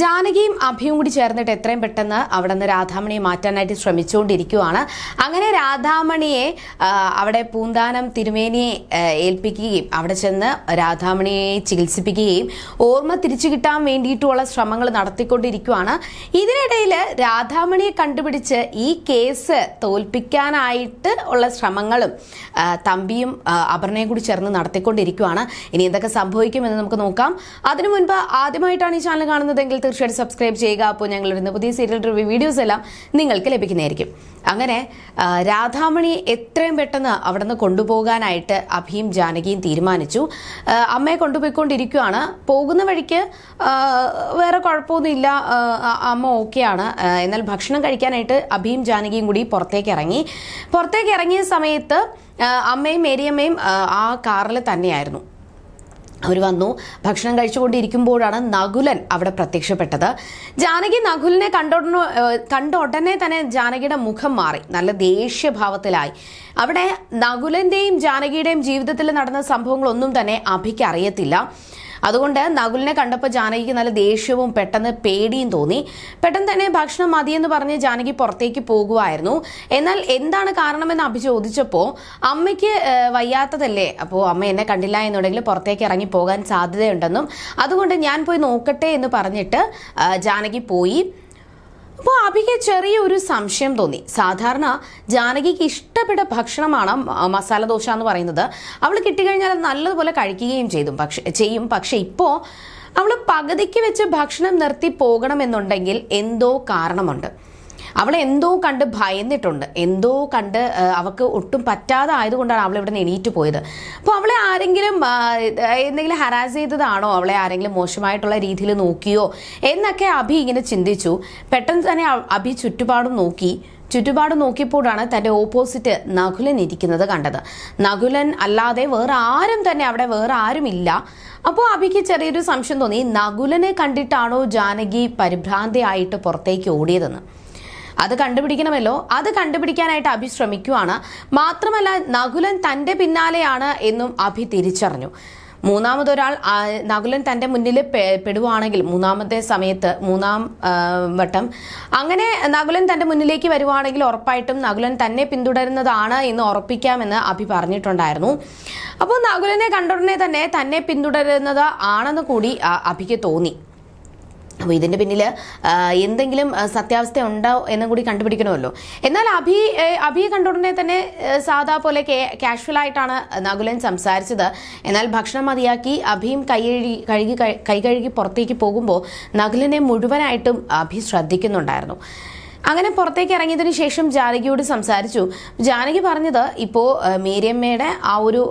ജാനകിയും അഭിയും കൂടി ചേർന്നിട്ട് എത്രയും പെട്ടെന്ന് അവിടെ നിന്ന് രാധാമണിയെ മാറ്റാനായിട്ട് ശ്രമിച്ചുകൊണ്ടിരിക്കുവാണ്. അങ്ങനെ രാധാമണിയെ അവിടെ പൂന്താനം തിരുമേനിയെ ഏൽപ്പിക്കുകയും അവിടെ ചെന്ന് രാധാമണിയെ ചികിത്സിപ്പിക്കുകയും ഓർമ്മ തിരിച്ചു കിട്ടാൻ വേണ്ടിയിട്ടുള്ള ശ്രമങ്ങൾ നടത്തിക്കൊണ്ടിരിക്കുവാണ്. ഇതിനിടയിൽ രാധാമണിയെ കണ്ടുപിടിച്ച് ഈ കേസ് തോൽപ്പിക്കാനായിട്ട് ഉള്ള ശ്രമങ്ങളും തമ്പിയും അപർണയും കൂടി ചേർന്ന് നടത്തിക്കൊണ്ടിരിക്കുവാണ്. ഇനി എന്തൊക്കെ സംഭവിക്കുമെന്ന് നമുക്ക് നോക്കാം. അതിനു മുൻപ് ആദ്യമായിട്ടാണ് ഈ ചാനൽ കാണുന്നതെങ്കിൽ തീർച്ചയായിട്ടും സബ്സ്ക്രൈബ് ചെയ്യുക. അപ്പോൾ ഞങ്ങൾ വരുന്ന പുതിയ സീരിയൽ റിവ്യൂ വീഡിയോസ് എല്ലാം നിങ്ങൾക്ക് ലഭിക്കുന്നതായിരിക്കും. അങ്ങനെ രാധാമണി എത്രയും പെട്ടെന്ന് അവിടെ നിന്ന് കൊണ്ടുപോകാനായിട്ട് അഭിയും ജാനകിയും തീരുമാനിച്ചു. അമ്മയെ കൊണ്ടുപോയിക്കൊണ്ടിരിക്കുകയാണ്. പോകുന്ന വഴിക്ക് വേറെ കുഴപ്പമൊന്നുമില്ല. അമ്മ ഓക്കെയാണ്. എന്നാൽ ഭക്ഷണം കഴിക്കാനായിട്ട് അഭിയും ജാനകിയും കൂടി പുറത്തേക്ക് ഇറങ്ങി. പുറത്തേക്ക് ഇറങ്ങിയ സമയത്ത് അമ്മയും മേരിയമ്മയും ആ കാറിൽ തന്നെയായിരുന്നു. അവർ വന്നു. ഭക്ഷണം കഴിച്ചുകൊണ്ടിരിക്കുമ്പോഴാണ് നകുലൻ അവിടെ പ്രത്യക്ഷപ്പെട്ടത്. ജാനകി നകുലിനെ കണ്ടോടന കണ്ട ഉടനെ തന്നെ ജാനകിയുടെ മുഖം മാറി. നല്ല ദേഷ്യഭാവത്തിലായി. അവിടെ നകുലന്റെയും ജാനകിയുടെയും ജീവിതത്തിൽ നടന്ന സംഭവങ്ങളൊന്നും തന്നെ അഭിക്ക് അറിയത്തില്ല. അതുകൊണ്ട് നകുലിനെ കണ്ടപ്പോൾ ജാനകിക്ക് നല്ല ദേഷ്യവും പെട്ടെന്ന് പേടിയും തോന്നി. പെട്ടെന്ന് തന്നെ ഭക്ഷണം മതിയെന്ന് പറഞ്ഞ് ജാനകി പുറത്തേക്ക് പോകുമായിരുന്നു എന്നാൽ എന്താണ് കാരണമെന്ന് അഭി ചോദിച്ചപ്പോൾ അമ്മയ്ക്ക് വയ്യാത്തതല്ലേ? അപ്പോൾ അമ്മ എന്നെ കണ്ടില്ല എന്നുണ്ടെങ്കിൽ പുറത്തേക്ക് ഇറങ്ങി പോകാൻ സാധ്യതയുണ്ടെന്നും അതുകൊണ്ട് ഞാൻ പോയി നോക്കട്ടെ എന്ന് പറഞ്ഞിട്ട് ജാനകി പോയി. അപ്പോൾ അഭിക്ക് ചെറിയൊരു സംശയം തോന്നി. സാധാരണ ജാനകിക്ക് ഇഷ്ടപ്പെട്ട ഭക്ഷണമാണ് മസാല ദോശ എന്ന് പറയുന്നത്. അവൾ കിട്ടിക്കഴിഞ്ഞാൽ അത് നല്ലതുപോലെ കഴിക്കുകയും ചെയ്തു. പക്ഷെ ചെയ്യും. പക്ഷെ ഇപ്പോൾ അവൾ പകുതിക്ക് വെച്ച് ഭക്ഷണം നിർത്തി പോകണമെന്നുണ്ടെങ്കിൽ എന്തോ കാരണമുണ്ട്. അവൾ എന്തോ കണ്ട് ഭയന്നിട്ടുണ്ട്. എന്തോ കണ്ട് അവൾക്ക് ഒട്ടും പറ്റാതെ ആയതുകൊണ്ടാണ് അവൾ ഇവിടെ എണീറ്റ് പോയത്. അപ്പോൾ അവളെ ആരെങ്കിലും എന്തെങ്കിലും ഹരാസ് ചെയ്തതാണോ? അവളെ ആരെങ്കിലും മോശമായിട്ടുള്ള രീതിയിൽ നോക്കിയോ? എന്നൊക്കെ അഭി ഇങ്ങനെ ചിന്തിച്ചു. പെട്ടെന്ന് തന്നെ അഭി ചുറ്റുപാടും നോക്കി. ചുറ്റുപാട് നോക്കിയപ്പോഴാണ് തന്റെ ഓപ്പോസിറ്റ് നകുലൻ ഇരിക്കുന്നത് കണ്ടത്. നകുലൻ അല്ലാതെ വേറെ ആരും തന്നെ അവിടെ വേറെ ആരുമില്ല. അപ്പോൾ അഭിക്ക് ചെറിയൊരു സംശയം തോന്നി. നകുലനെ കണ്ടിട്ടാണോ ജാനകി പരിഭ്രാന്തിയായിട്ട് പുറത്തേക്ക് ഓടിയതെന്ന്? അത് കണ്ടുപിടിക്കണമല്ലോ. അത് കണ്ടുപിടിക്കാനായിട്ട് അഭി ശ്രമിക്കുവാണ്. മാത്രമല്ല നകുലൻ തന്റെ പിന്നാലെയാണ് എന്നും അഭി തിരിച്ചറിഞ്ഞു. മൂന്നാമതൊരാൾ നകുലൻ തന്റെ മുന്നിൽ പെടുവാണെങ്കിൽ മൂന്നാമത്തെ സമയത്ത് മൂന്നാം വട്ടം അങ്ങനെ നകുലൻ തന്റെ മുന്നിലേക്ക് വരുവാണെങ്കിൽ ഉറപ്പായിട്ടും നകുലൻ തന്നെ പിന്തുടരുന്നതാണ് എന്ന് ഉറപ്പിക്കാമെന്ന് അഭി പറഞ്ഞിട്ടുണ്ടായിരുന്നു. അപ്പോൾ നകുലനെ കണ്ടുടനെ തന്നെ തന്നെ പിന്തുടരുന്നത് ആണെന്ന് കൂടി അഭിക്ക് തോന്നി. അപ്പോൾ ഇതിന്റെ പിന്നിൽ എന്തെങ്കിലും സത്യാവസ്ഥ ഉണ്ടോ എന്നും കൂടി കണ്ടുപിടിക്കണമല്ലോ. എന്നാൽ അഭി അഭിയെ കണ്ട ഉടനെ തന്നെ സാധാ പോലെ കാഷ്വൽ ആയിട്ടാണ് നകുലൻ സംസാരിച്ചത്. എന്നാൽ ഭക്ഷണം മതിയാക്കി അഭിയും കൈ കഴുകി കഴുകി കൈ കഴുകി പുറത്തേക്ക് പോകുമ്പോൾ നകുലനെ മുഴുവനായിട്ടും അഭി ശ്രദ്ധിക്കുന്നുണ്ടായിരുന്നു. അങ്ങനെ പുറത്തേക്ക് ഇറങ്ങിയതിനു ശേഷം ജാനകിയോട് സംസാരിച്ചു. ജാനകി പറഞ്ഞത് ഇപ്പോൾ മേരിയമ്മയുടെ ആ ഒരു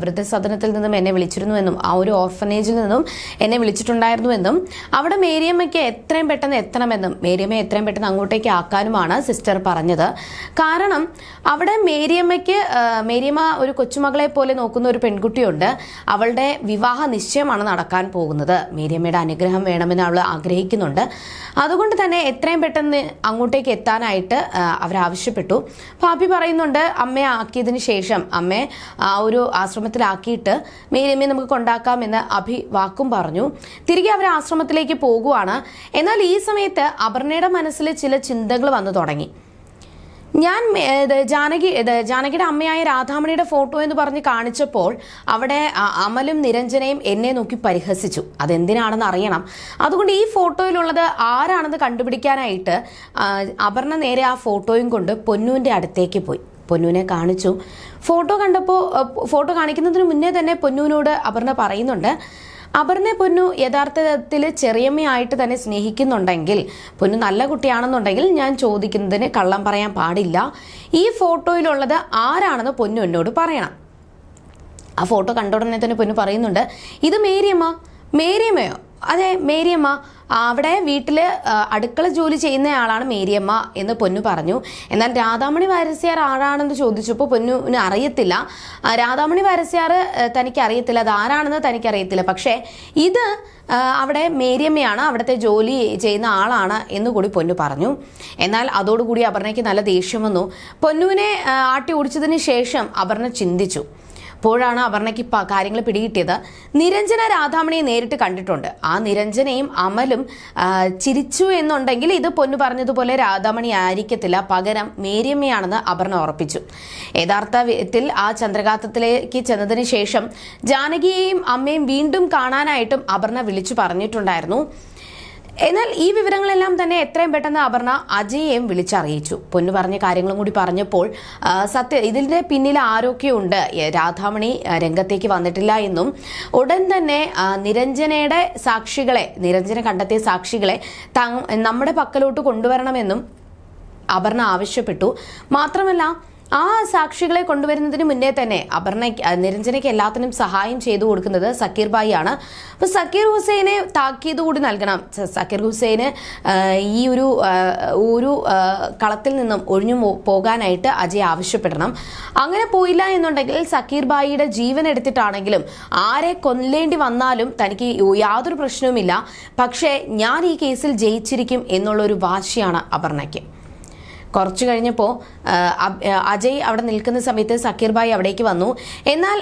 വൃദ്ധസദനത്തിൽ നിന്നും എന്നെ വിളിച്ചിരുന്നു എന്നും ആ ഒരു ഓർഫനേജിൽ നിന്നും എന്നെ വിളിച്ചിട്ടുണ്ടായിരുന്നു എന്നും അവിടെ മേരിയമ്മയ്ക്ക് എത്രയും പെട്ടെന്ന് എത്തണമെന്നും മേരിയമ്മയെ എത്രയും പെട്ടെന്ന് അങ്ങോട്ടേക്ക് ആക്കാനുമാണ് സിസ്റ്റർ പറഞ്ഞത്. കാരണം അവിടെ മേരിയമ്മയ്ക്ക് മേരിയമ്മ ഒരു കൊച്ചുമകളെ പോലെ നോക്കുന്ന ഒരു പെൺകുട്ടിയുണ്ട്. അവളുടെ വിവാഹ നിശ്ചയമാണ് നടക്കാൻ പോകുന്നത്. മേരിയമ്മയുടെ അനുഗ്രഹം വേണമെന്ന് അവൾ ആഗ്രഹിക്കുന്നുണ്ട്. അതുകൊണ്ട് തന്നെ എത്രയും പെട്ടെന്ന് അങ്ങോട്ടേക്ക് എത്താനായിട്ട് അവരാവശ്യപ്പെട്ടു. അവരാവശ്യപ്പെട്ടു അഭി പറയുന്നുണ്ട് അമ്മയെ ആക്കിയതിന് ശേഷം അമ്മയെ ആ ഒരു ആശ്രമത്തിലാക്കിയിട്ട് മേരിയമ്മയെ നമുക്ക് കൊണ്ടാക്കാമെന്ന് അഭി വാക്കും പറഞ്ഞു. തിരികെ അവർ ആശ്രമത്തിലേക്ക് പോകുവാണ്. എന്നാൽ ഈ സമയത്ത് അപർണയുടെ മനസ്സിൽ ചില ചിന്തകൾ വന്നു തുടങ്ങി. ഞാൻ ജാനകി ജാനകിയുടെ അമ്മയായ രാധാമണിയുടെ ഫോട്ടോ എന്ന് പറഞ്ഞ് കാണിച്ചപ്പോൾ അവിടെ അമലും നിരഞ്ജനയും എന്നെ നോക്കി പരിഹസിച്ചു. അതെന്തിനാണെന്ന് അറിയണം. അതുകൊണ്ട് ഈ ഫോട്ടോയിലുള്ളത് ആരാണെന്ന് കണ്ടുപിടിക്കാനായിട്ട് അപർണ നേരെ ആ ഫോട്ടോയും കൊണ്ട് പൊന്നുവിന്റെ അടുത്തേക്ക് പോയി. പൊന്നുവിനെ കാണിച്ചു. ഫോട്ടോ കണ്ടപ്പോൾ ഫോട്ടോ കാണിക്കുന്നതിന് മുന്നേ തന്നെ പൊന്നുവിനോട് അപർണ പറയുന്നുണ്ട് അപർണ പൊന്നു യഥാർത്ഥത്തിൽ ചെറിയമ്മയായിട്ട് തന്നെ സ്നേഹിക്കുന്നുണ്ടെങ്കിൽ പൊന്നു നല്ല കുട്ടിയാണെന്നുണ്ടെങ്കിൽ ഞാൻ ചോദിക്കുന്നതിന് കള്ളം പറയാൻ പാടില്ല. ഈ ഫോട്ടോയിലുള്ളത് ആരാണെന്ന് പൊന്നു എന്നോട് പറയണം. ആ ഫോട്ടോ കണ്ട ഉടനെ തന്നെ പൊന്നു പറയുന്നുണ്ട് ഇത് മേരിയമ്മ മേരിയമ്മയോ? അതെ മേരിയമ്മ. അവിടെ വീട്ടിൽ അടുക്കള ജോലി ചെയ്യുന്നയാളാണ് മേരിയമ്മ എന്ന് പൊന്നു പറഞ്ഞു. എന്നാൽ രാധാമണി വാരസ്യാർ ആരാണെന്ന് ചോദിച്ചപ്പോൾ പൊന്നുവിന് അറിയത്തില്ല. രാധാമണി വാരസ്യാർ തനിക്ക് അറിയത്തില്ല അത് ആരാണെന്ന് തനിക്ക് അറിയത്തില്ല പക്ഷേ ഇത് അവിടെ മേരിയമ്മയാണ് അവിടുത്തെ ജോലി ചെയ്യുന്ന ആളാണ് എന്ന് കൂടി പൊന്നു പറഞ്ഞു. എന്നാൽ അതോടുകൂടി അപർണയ്ക്ക് നല്ല ദേഷ്യം വന്നു. പൊന്നുവിനെ ആട്ടി ഓടിച്ചതിന് ശേഷം അപർണ ചിന്തിച്ചു. അപ്പോഴാണ് അപർണയ്ക്ക് പ- കാര്യങ്ങൾ പിടികിട്ടിയത്. നിരഞ്ജന രാധാമണിയെ നേരിട്ട് കണ്ടിട്ടുണ്ട്. ആ നിരഞ്ജനയും അമലും ചിരിച്ചു എന്നുണ്ടെങ്കിൽ ഇത് പൊന്നു പറഞ്ഞതുപോലെ രാധാമണി ആയിരിക്കത്തില്ല. പകരം മേരിയമ്മയാണെന്ന് അപർണ ഉറപ്പിച്ചു. യഥാർത്ഥത്തിൽ ആ ചന്ദ്രകാത്തത്തിലേക്ക് ചെന്നതിന് ശേഷം ജാനകിയെയും അമ്മയും വീണ്ടും കാണാനായിട്ടും അപർണ വിളിച്ചു പറഞ്ഞിട്ടുണ്ടായിരുന്നു. എന്നാൽ ഈ വിവരങ്ങളെല്ലാം തന്നെ എത്രയും പെട്ടെന്ന് അപർണ അജയെയും വിളിച്ചറിയിച്ചു. പൊന്നു പറഞ്ഞ കാര്യങ്ങളും കൂടി പറഞ്ഞപ്പോൾ സത്യ ഇതിന്റെ പിന്നിൽ ആരൊക്കെയുണ്ട്? രാധാമണി രംഗത്തേക്ക് വന്നിട്ടില്ല എന്നും ഉടൻ തന്നെ നിരഞ്ജനയുടെ സാക്ഷികളെ നിരഞ്ജന കണ്ടെത്തിയ സാക്ഷികളെ നമ്മുടെ പക്കലോട്ട് കൊണ്ടുവരണമെന്നും അപർണ ആവശ്യപ്പെട്ടു. മാത്രമല്ല ആ സാക്ഷികളെ കൊണ്ടുവരുന്നതിന് മുന്നേ തന്നെ അപർണയ്ക്ക് നിരഞ്ജനയ്ക്ക് എല്ലാത്തിനും സഹായം ചെയ്തു കൊടുക്കുന്നത് സക്കീർ ബായി ആണ് അപ്പൊ സക്കീർ ഹുസൈനെ താക്കീത് കൂടി നൽകണം. സക്കീർ ഹുസൈന് ഈ ഒരു ഒരു കളത്തിൽ നിന്നും ഒഴിഞ്ഞു പോകാനായിട്ട് അജയ് ആവശ്യപ്പെടണം. അങ്ങനെ പോയില്ല എന്നുണ്ടെങ്കിൽ സക്കീർ ബായിയുടെ ജീവൻ എടുത്തിട്ടാണെങ്കിലും ആരെ കൊല്ലേണ്ടി വന്നാലും തനിക്ക് യാതൊരു പ്രശ്നവുമില്ല. പക്ഷേ ഞാൻ ഈ കേസിൽ ജയിച്ചിരിക്കും എന്നുള്ളൊരു വാശിയാണ് അപർണയ്ക്ക്. കുറച്ചു കഴിഞ്ഞപ്പോൾ അജയ് അവിടെ നിൽക്കുന്ന സമയത്ത് സക്കീർ ഭായ് അവിടേക്ക് വന്നു. എന്നാൽ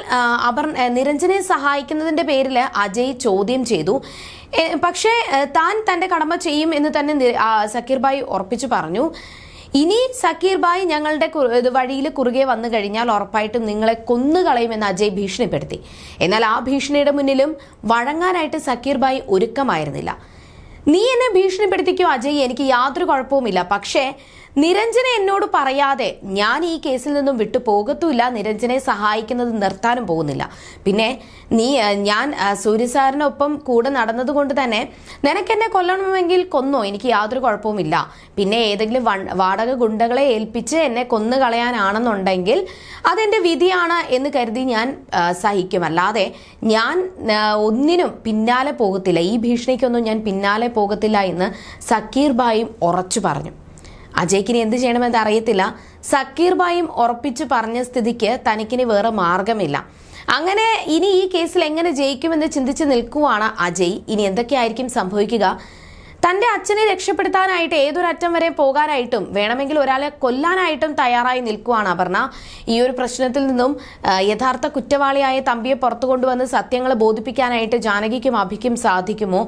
അവർ നിരഞ്ജനെ സഹായിക്കുന്നതിന്റെ പേരിൽ അജയ് ചോദ്യം ചെയ്തു. പക്ഷേ താൻ തന്റെ കടമ ചെയ്യും എന്ന് തന്നെ സക്കീർ ഭായ് ഉറപ്പിച്ചു പറഞ്ഞു. ഇനി സക്കീർ ഭായ് ഞങ്ങളുടെ വഴിയിൽ കുറുകെ വന്നു കഴിഞ്ഞാൽ ഉറപ്പായിട്ടും നിങ്ങളെ കൊന്നുകളയുമെന്ന് അജയ് ഭീഷണിപ്പെടുത്തി. എന്നാൽ ആ ഭീഷണിയുടെ മുന്നിലും വഴങ്ങാനായിട്ട് സക്കീർ ഭായ് ഒരുക്കമായിരുന്നില്ല. നീ എന്നെ ഭീഷണിപ്പെടുത്തിക്കോ അജയ്? എനിക്ക് യാതൊരു കുഴപ്പവുമില്ല. പക്ഷേ നിരഞ്ജന എന്നോട് പറയാതെ ഞാൻ ഈ കേസിൽ നിന്നും വിട്ടു പോകത്തുമില്ല. നിരഞ്ജനെ സഹായിക്കുന്നത് നിർത്താനും പോകുന്നില്ല. പിന്നെ നീ ഞാൻ സൂര്യസാറിനൊപ്പം കൂടെ നടന്നതുകൊണ്ട് തന്നെ നിനക്കെന്നെ കൊല്ലണമെങ്കിൽ കൊന്നോ? എനിക്ക് യാതൊരു കുഴപ്പവുമില്ല. പിന്നെ ഏതെങ്കിലും വാടക ഗുണ്ടകളെ ഏൽപ്പിച്ച് എന്നെ കൊന്നു കളയാനാണെന്നുണ്ടെങ്കിൽ അതെന്റെ വിധിയാണ് എന്ന് കരുതി ഞാൻ സഹിക്കും. അല്ലാതെ ഞാൻ ഒന്നിനും പിന്നാലെ പോകത്തില്ല. ഈ ഭീഷണിക്കൊന്നും ഞാൻ പിന്നാലെ പോകത്തില്ല എന്ന് സക്കീർ ബായും ഉറച്ചു പറഞ്ഞു. അജയ്ക്കിനി എന്ത് ചെയ്യണമെന്ന് അറിയത്തില്ല. സക്കീർ ബായും ഉറപ്പിച്ചു പറഞ്ഞ സ്ഥിതിക്ക് തനിക്കിനി വേറെ മാർഗമില്ല. അങ്ങനെ ഇനി ഈ കേസിൽ എങ്ങനെ ജയിക്കുമെന്ന് ചിന്തിച്ച് നിൽക്കുവാണ് അജയ്. ഇനി എന്തൊക്കെയായിരിക്കും സംഭവിക്കുക? തന്റെ അച്ഛനെ രക്ഷപ്പെടുത്താനായിട്ട് ഏതൊരറ്റം വരെ പോകാനായിട്ടും വേണമെങ്കിൽ ഒരാളെ കൊല്ലാനായിട്ടും തയ്യാറായി നിൽക്കുവാണ് അപർണ. ഈ ഒരു പ്രശ്നത്തിൽ നിന്നും യഥാർത്ഥ കുറ്റവാളിയായ തമ്പിയെ പുറത്തു കൊണ്ടുവന്ന് സത്യങ്ങൾ ബോധിപ്പിക്കാനായിട്ട് ജാനകിക്കും അഭിക്കും സാധിക്കുമോ?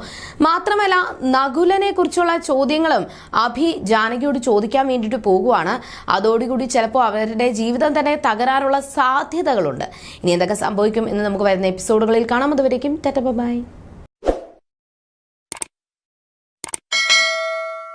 മാത്രമല്ല നകുലനെ കുറിച്ചുള്ള ചോദ്യങ്ങളും അഭി ജാനകിയോട് ചോദിക്കാൻ വേണ്ടിയിട്ട് പോകുവാണ്. അതോടുകൂടി ചിലപ്പോൾ അവരുടെ ജീവിതം തന്നെ തകരാറുള്ള സാധ്യതകളുണ്ട്. ഇനി എന്തൊക്കെ സംഭവിക്കും എന്ന് നമുക്ക് വരുന്ന എപ്പിസോഡുകളിൽ കാണാം. അതുവരേക്കും ടെറ്റ ബൈ.